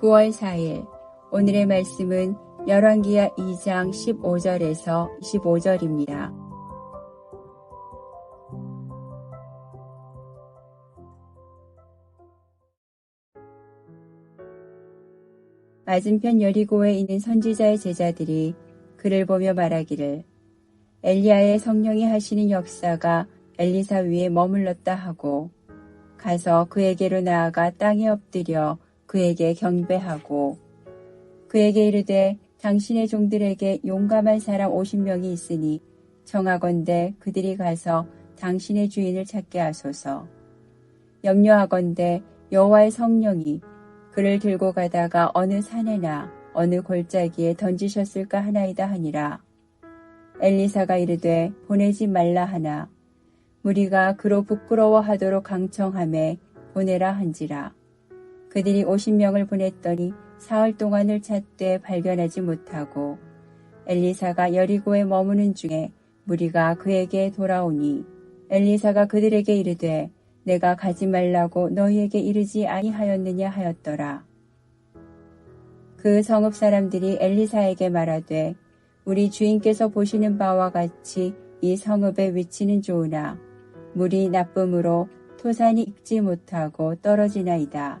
9월 4일 오늘의 말씀은 열왕기하 2장 15절에서 25절입니다. 맞은편 여리고에 있는 선지자의 제자들이 그를 보며 말하기를 엘리야의 성령이 하시는 역사가 엘리사 위에 머물렀다 하고 가서 그에게로 나아가 땅에 엎드려 그에게 경배하고 그에게 이르되 당신의 종들에게 용감한 사람 50명이 있으니 정하건대 그들이 가서 당신의 주인을 찾게 하소서. 염려하건대 여호와의 성령이 그를 들고 가다가 어느 산에나 어느 골짜기에 던지셨을까 하나이다 하니라. 엘리사가 이르되 보내지 말라 하나 무리가 그로 부끄러워하도록 강청함에 보내라 한지라. 그들이 50명을 보냈더니 사흘 동안을 찾되 발견하지 못하고 엘리사가 여리고에 머무는 중에 무리가 그에게 돌아오니 엘리사가 그들에게 이르되 내가 가지 말라고 너희에게 이르지 아니하였느냐 하였더라. 그 성읍 사람들이 엘리사에게 말하되 우리 주인께서 보시는 바와 같이 이 성읍의 위치는 좋으나 물이 나쁨으로 토산이 익지 못하고 떨어지나이다.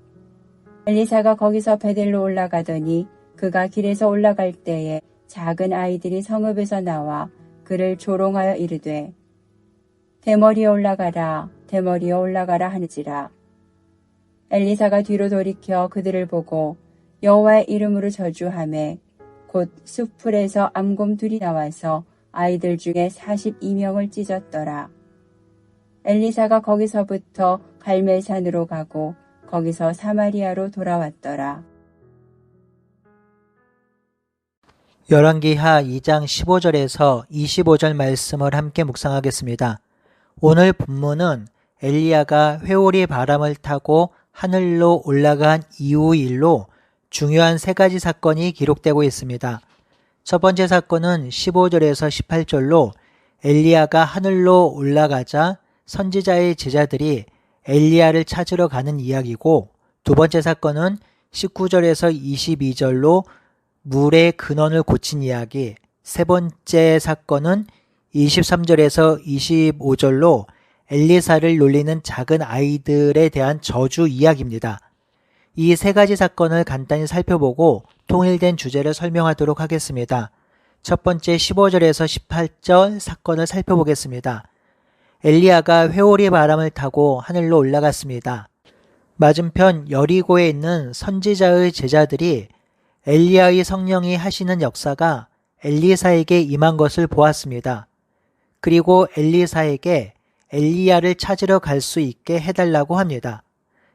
엘리사가 거기서 베델로 올라가더니 그가 길에서 올라갈 때에 작은 아이들이 성읍에서 나와 그를 조롱하여 이르되 대머리에 올라가라 대머리에 올라가라 하는지라 엘리사가 뒤로 돌이켜 그들을 보고 여호와의 이름으로 저주함에 곧 숲풀에서 암곰 둘이 나와서 아이들 중에 42명을 찢었더라. 엘리사가 거기서부터 갈멜산으로 가고 거기서 사마리아로 돌아왔더라. 열왕기하 2장 15절에서 25절 말씀을 함께 묵상하겠습니다. 오늘 본문은 엘리야가 회오리 바람을 타고 하늘로 올라간 이후 일로 중요한 세 가지 사건이 기록되고 있습니다. 첫 번째 사건은 15절에서 18절로 엘리야가 하늘로 올라가자 선지자의 제자들이 엘리야를 찾으러 가는 이야기고 두 번째 사건은 19절에서 22절로 물의 근원을 고친 이야기, 세 번째 사건은 23절에서 25절로 엘리사를 놀리는 작은 아이들에 대한 저주 이야기입니다. 이 세 가지 사건을 간단히 살펴보고 통일된 주제를 설명하도록 하겠습니다. 첫 번째 15절에서 18절 사건을 살펴보겠습니다. 엘리야가 회오리 바람을 타고 하늘로 올라갔습니다. 맞은편 여리고에 있는 선지자의 제자들이 엘리야의 성령이 하시는 역사가 엘리사에게 임한 것을 보았습니다. 그리고 엘리사에게 엘리야를 찾으러 갈 수 있게 해달라고 합니다.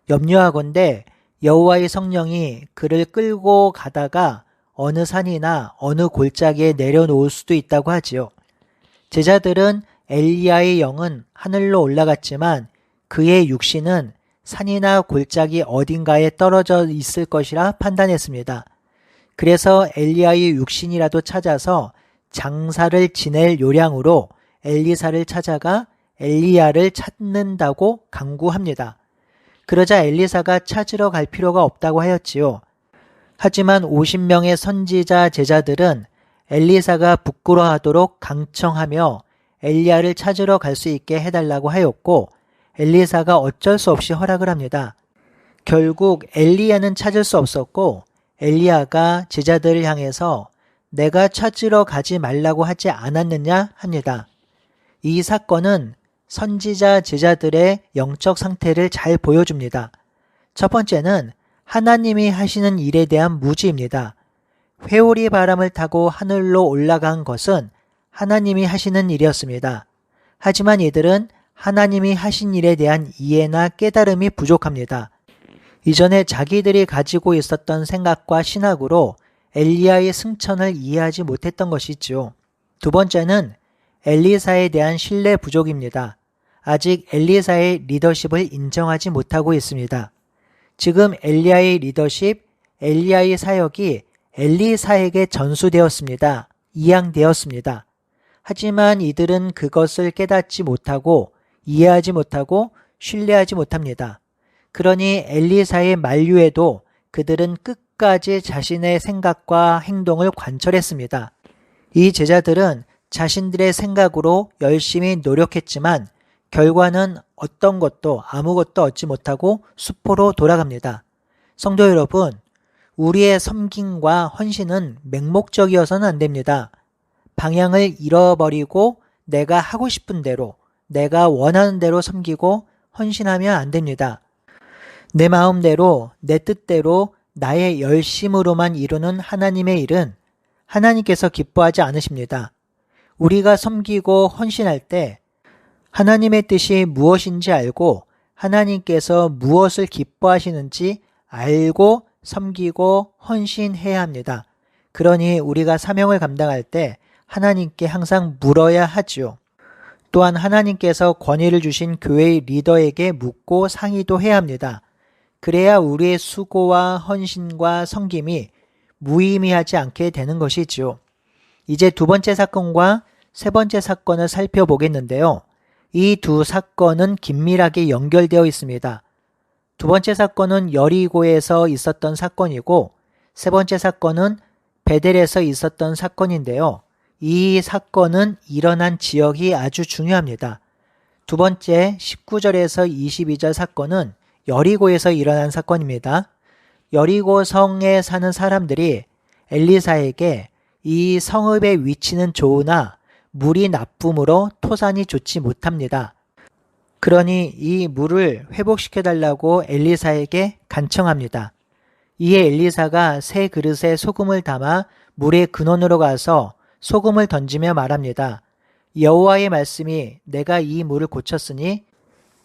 염려하건대 여호와의 성령이 그를 끌고 가다가 어느 산이나 어느 골짜기에 내려놓을 수도 있다고 하지요. 제자들은 엘리야의 영은 하늘로 올라갔지만 그의 육신은 산이나 골짜기 어딘가에 떨어져 있을 것이라 판단했습니다. 그래서 엘리야의 육신이라도 찾아서 장사를 지낼 요량으로 엘리사를 찾아가 엘리야를 찾는다고 강구합니다. 그러자 엘리사가 찾으러 갈 필요가 없다고 하였지요. 하지만 50명의 선지자 제자들은 엘리사가 부끄러워하도록 강청하며 엘리야를 찾으러 갈 수 있게 해달라고 하였고 엘리사가 어쩔 수 없이 허락을 합니다. 결국 엘리야는 찾을 수 없었고 엘리야가 제자들을 향해서 내가 찾으러 가지 말라고 하지 않았느냐 합니다. 이 사건은 선지자 제자들의 영적 상태를 잘 보여줍니다. 첫 번째는 하나님이 하시는 일에 대한 무지입니다. 회오리 바람을 타고 하늘로 올라간 것은 하나님이 하시는 일이었습니다. 하지만 이들은 하나님이 하신 일에 대한 이해나 깨달음이 부족합니다. 이전에 자기들이 가지고 있었던 생각과 신학으로 엘리야의 승천을 이해하지 못했던 것이지요. 두 번째는 엘리사에 대한 신뢰 부족입니다. 아직 엘리사의 리더십을 인정하지 못하고 있습니다. 지금 엘리야의 리더십, 엘리야의 사역이 엘리사에게 전수되었습니다. 이양되었습니다. 하지만 이들은 그것을 깨닫지 못하고 이해하지 못하고 신뢰하지 못합니다. 그러니 엘리사의 만류에도 그들은 끝까지 자신의 생각과 행동을 관철했습니다. 이 제자들은 자신들의 생각으로 열심히 노력했지만 결과는 어떤 것도 아무것도 얻지 못하고 수포로 돌아갑니다. 성도 여러분, 우리의 섬김과 헌신은 맹목적이어서는 안 됩니다. 방향을 잃어버리고 내가 하고 싶은 대로, 내가 원하는 대로 섬기고 헌신하면 안 됩니다. 내 마음대로, 내 뜻대로, 나의 열심으로만 이루는 하나님의 일은 하나님께서 기뻐하지 않으십니다. 우리가 섬기고 헌신할 때 하나님의 뜻이 무엇인지 알고 하나님께서 무엇을 기뻐하시는지 알고 섬기고 헌신해야 합니다. 그러니 우리가 사명을 감당할 때 하나님께 항상 물어야 하지요. 또한 하나님께서 권위를 주신 교회의 리더에게 묻고 상의도 해야 합니다. 그래야 우리의 수고와 헌신과 섬김이 무의미하지 않게 되는 것이지요. 이제 두 번째 사건과 세 번째 사건을 살펴보겠는데요. 이 두 사건은 긴밀하게 연결되어 있습니다. 두 번째 사건은 여리고에서 있었던 사건이고 세 번째 사건은 베델에서 있었던 사건인데요. 이 사건은 일어난 지역이 아주 중요합니다. 두 번째 19절에서 22절 사건은 여리고에서 일어난 사건입니다. 여리고 성에 사는 사람들이 엘리사에게 이 성읍의 위치는 좋으나 물이 나쁨으로 토산이 좋지 못합니다. 그러니 이 물을 회복시켜 달라고 엘리사에게 간청합니다. 이에 엘리사가 새 그릇에 소금을 담아 물의 근원으로 가서 소금을 던지며 말합니다. 여호와의 말씀이 내가 이 물을 고쳤으니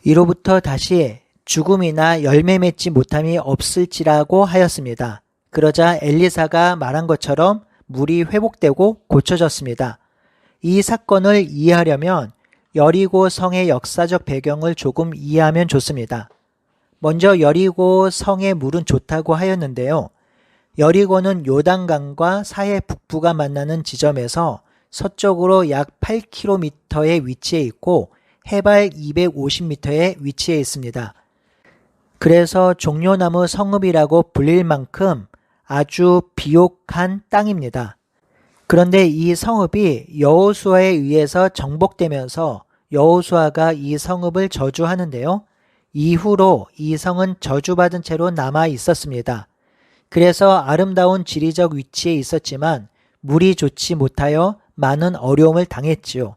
이로부터 다시 죽음이나 열매 맺지 못함이 없을지라고 하였습니다. 그러자 엘리사가 말한 것처럼 물이 회복되고 고쳐졌습니다. 이 사건을 이해하려면 여리고 성의 역사적 배경을 조금 이해하면 좋습니다. 먼저 여리고 성의 물은 좋다고 하였는데요. 여리고는 요단강과 사해 북부가 만나는 지점에서 서쪽으로 약 8km의 위치해 있고 해발 250m에 위치해 있습니다. 그래서 종려나무 성읍이라고 불릴 만큼 아주 비옥한 땅입니다. 그런데 이 성읍이 여호수아에 의해서 정복되면서 여호수아가 이 성읍을 저주하는데요. 이후로 이 성은 저주받은 채로 남아 있었습니다. 그래서 아름다운 지리적 위치에 있었지만 물이 좋지 못하여 많은 어려움을 당했지요.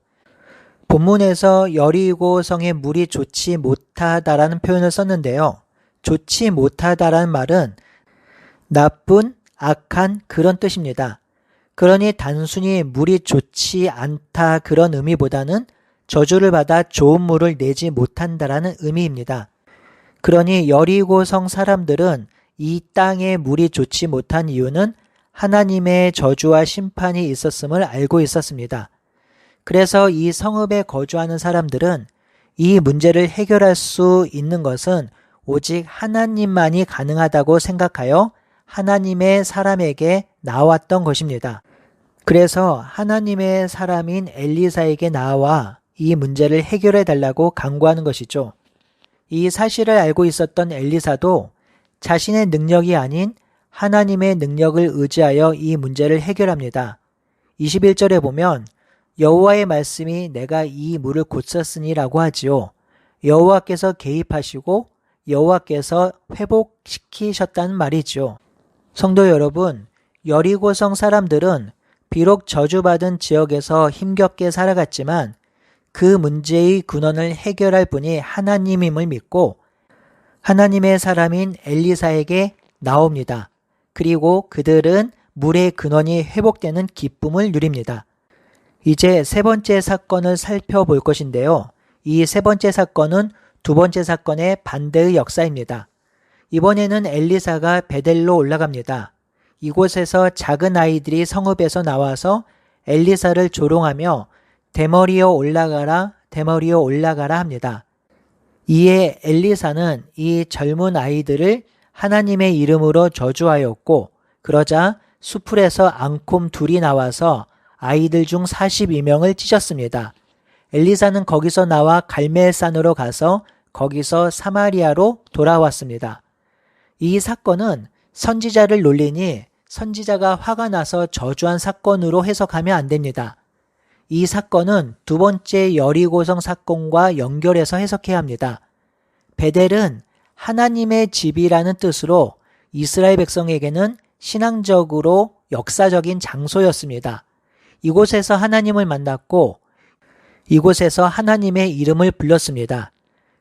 본문에서 여리고 성의 물이 좋지 못하다라는 표현을 썼는데요. 좋지 못하다라는 말은 나쁜, 악한 그런 뜻입니다. 그러니 단순히 물이 좋지 않다 그런 의미보다는 저주를 받아 좋은 물을 내지 못한다라는 의미입니다. 그러니 여리고 성 사람들은 이 땅에 물이 좋지 못한 이유는 하나님의 저주와 심판이 있었음을 알고 있었습니다. 그래서 이 성읍에 거주하는 사람들은 이 문제를 해결할 수 있는 것은 오직 하나님만이 가능하다고 생각하여 하나님의 사람에게 나왔던 것입니다. 그래서 하나님의 사람인 엘리사에게 나와 이 문제를 해결해 달라고 강구하는 것이죠. 이 사실을 알고 있었던 엘리사도 자신의 능력이 아닌 하나님의 능력을 의지하여 이 문제를 해결합니다. 21절에 보면 여호와의 말씀이 내가 이 물을 고쳤으니라고 하지요. 여호와께서 개입하시고 여호와께서 회복시키셨다는 말이지요. 성도 여러분, 여리고성 사람들은 비록 저주받은 지역에서 힘겹게 살아갔지만 그 문제의 근원을 해결할 분이 하나님임을 믿고 하나님의 사람인 엘리사에게 나옵니다. 그리고 그들은 물의 근원이 회복되는 기쁨을 누립니다. 이제 세 번째 사건을 살펴볼 것인데요. 이 세 번째 사건은 두 번째 사건의 반대의 역사입니다. 이번에는 엘리사가 베델로 올라갑니다. 이곳에서 작은 아이들이 성읍에서 나와서 엘리사를 조롱하며 대머리어 올라가라, 대머리어 올라가라 합니다. 이에 엘리사는 이 젊은 아이들을 하나님의 이름으로 저주하였고, 그러자 수풀에서 앙콤 둘이 나와서 아이들 중 42명을 찢었습니다. 엘리사는 거기서 나와 갈멜산으로 가서 거기서 사마리아로 돌아왔습니다. 이 사건은 선지자를 놀리니 선지자가 화가 나서 저주한 사건으로 해석하면 안 됩니다. 이 사건은 두 번째 여리고성 사건과 연결해서 해석해야 합니다. 베델은 하나님의 집이라는 뜻으로 이스라엘 백성에게는 신앙적으로 역사적인 장소였습니다. 이곳에서 하나님을 만났고 이곳에서 하나님의 이름을 불렀습니다.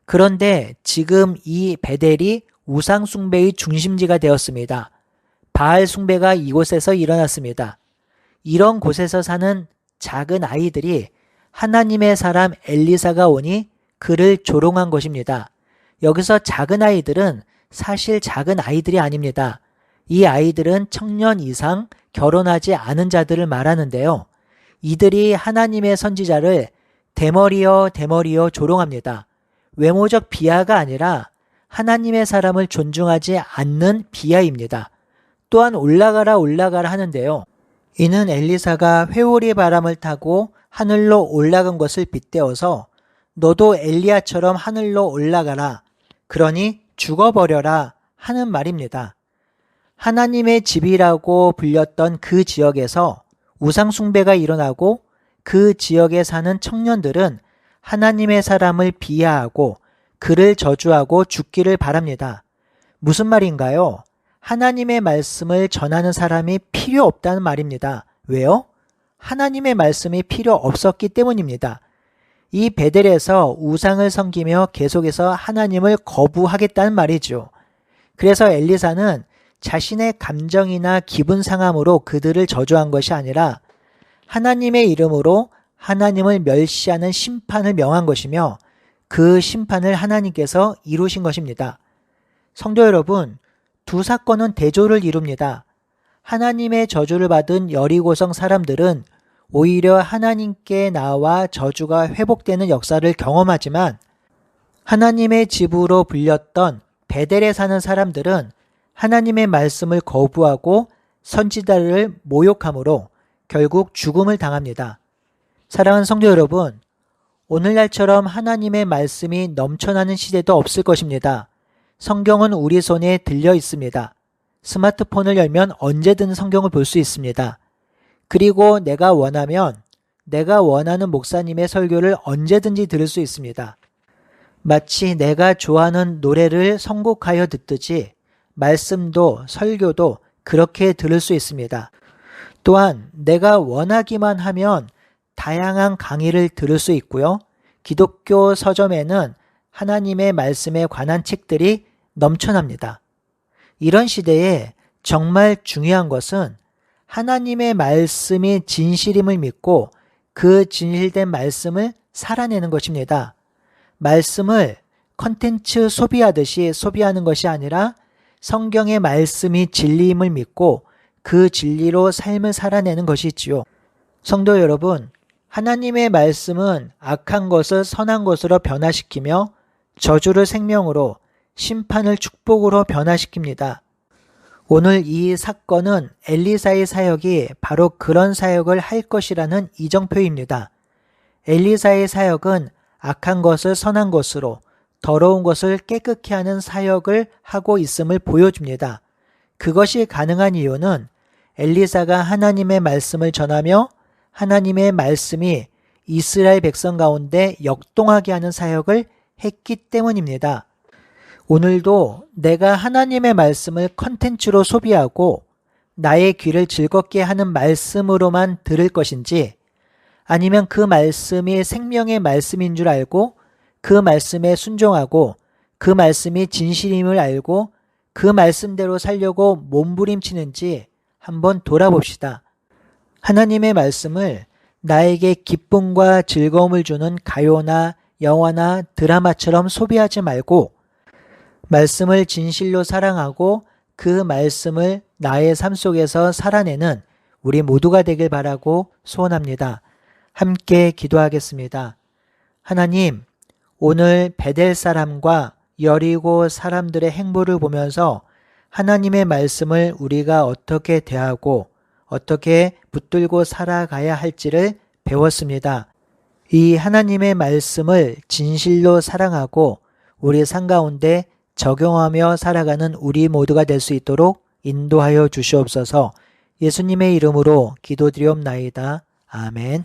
그런데 지금 이 베델이 우상숭배의 중심지가 되었습니다. 바알 숭배가 이곳에서 일어났습니다. 이런 곳에서 사는 작은 아이들이 하나님의 사람 엘리사가 오니 그를 조롱한 것입니다. 여기서 작은 아이들은 사실 작은 아이들이 아닙니다. 이 아이들은 청년 이상 결혼하지 않은 자들을 말하는데요. 이들이 하나님의 선지자를 대머리여 대머리여 조롱합니다. 외모적 비하가 아니라 하나님의 사람을 존중하지 않는 비하입니다. 또한 올라가라 올라가라 하는데요. 이는 엘리사가 회오리 바람을 타고 하늘로 올라간 것을 빗대어서 너도 엘리야처럼 하늘로 올라가라. 그러니 죽어버려라 하는 말입니다. 하나님의 집이라고 불렸던 그 지역에서 우상숭배가 일어나고 그 지역에 사는 청년들은 하나님의 사람을 비하하고 그를 저주하고 죽기를 바랍니다. 무슨 말인가요? 하나님의 말씀을 전하는 사람이 필요 없다는 말입니다. 왜요? 하나님의 말씀이 필요 없었기 때문입니다. 이 베델에서 우상을 섬기며 계속해서 하나님을 거부하겠다는 말이죠. 그래서 엘리사는 자신의 감정이나 기분 상함으로 그들을 저주한 것이 아니라 하나님의 이름으로 하나님을 멸시하는 심판을 명한 것이며 그 심판을 하나님께서 이루신 것입니다. 성도 여러분, 두 사건은 대조를 이룹니다. 하나님의 저주를 받은 여리고성 사람들은 오히려 하나님께 나와 저주가 회복되는 역사를 경험하지만 하나님의 집으로 불렸던 베델에 사는 사람들은 하나님의 말씀을 거부하고 선지자를 모욕함으로 결국 죽음을 당합니다. 사랑하는 성도 여러분, 오늘날처럼 하나님의 말씀이 넘쳐나는 시대도 없을 것입니다. 성경은 우리 손에 들려 있습니다. 스마트폰을 열면 언제든 성경을 볼 수 있습니다. 그리고 내가 원하면 내가 원하는 목사님의 설교를 언제든지 들을 수 있습니다. 마치 내가 좋아하는 노래를 선곡하여 듣듯이 말씀도 설교도 그렇게 들을 수 있습니다. 또한 내가 원하기만 하면 다양한 강의를 들을 수 있고요. 기독교 서점에는 하나님의 말씀에 관한 책들이 넘쳐납니다. 이런 시대에 정말 중요한 것은 하나님의 말씀이 진실임을 믿고 그 진실된 말씀을 살아내는 것입니다. 말씀을 컨텐츠 소비하듯이 소비하는 것이 아니라 성경의 말씀이 진리임을 믿고 그 진리로 삶을 살아내는 것이지요. 성도 여러분, 하나님의 말씀은 악한 것을 선한 것으로 변화시키며 저주를 생명으로 심판을 축복으로 변화시킵니다. 오늘 이 사건은 엘리사의 사역이 바로 그런 사역을 할 것이라는 이정표입니다. 엘리사의 사역은 악한 것을 선한 것으로 더러운 것을 깨끗게 하는 사역을 하고 있음을 보여줍니다. 그것이 가능한 이유는 엘리사가 하나님의 말씀을 전하며 하나님의 말씀이 이스라엘 백성 가운데 역동하게 하는 사역을 했기 때문입니다. 오늘도 내가 하나님의 말씀을 컨텐츠로 소비하고 나의 귀를 즐겁게 하는 말씀으로만 들을 것인지 아니면 그 말씀이 생명의 말씀인 줄 알고 그 말씀에 순종하고 그 말씀이 진실임을 알고 그 말씀대로 살려고 몸부림치는지 한번 돌아봅시다. 하나님의 말씀을 나에게 기쁨과 즐거움을 주는 가요나 영화나 드라마처럼 소비하지 말고 말씀을 진실로 사랑하고 그 말씀을 나의 삶 속에서 살아내는 우리 모두가 되길 바라고 소원합니다. 함께 기도하겠습니다. 하나님, 오늘 베델 사람과 여리고 사람들의 행보를 보면서 하나님의 말씀을 우리가 어떻게 대하고 어떻게 붙들고 살아가야 할지를 배웠습니다. 이 하나님의 말씀을 진실로 사랑하고 우리 삶 가운데 적용하며 살아가는 우리 모두가 될 수 있도록 인도하여 주시옵소서 예수님의 이름으로 기도드리옵나이다. 아멘.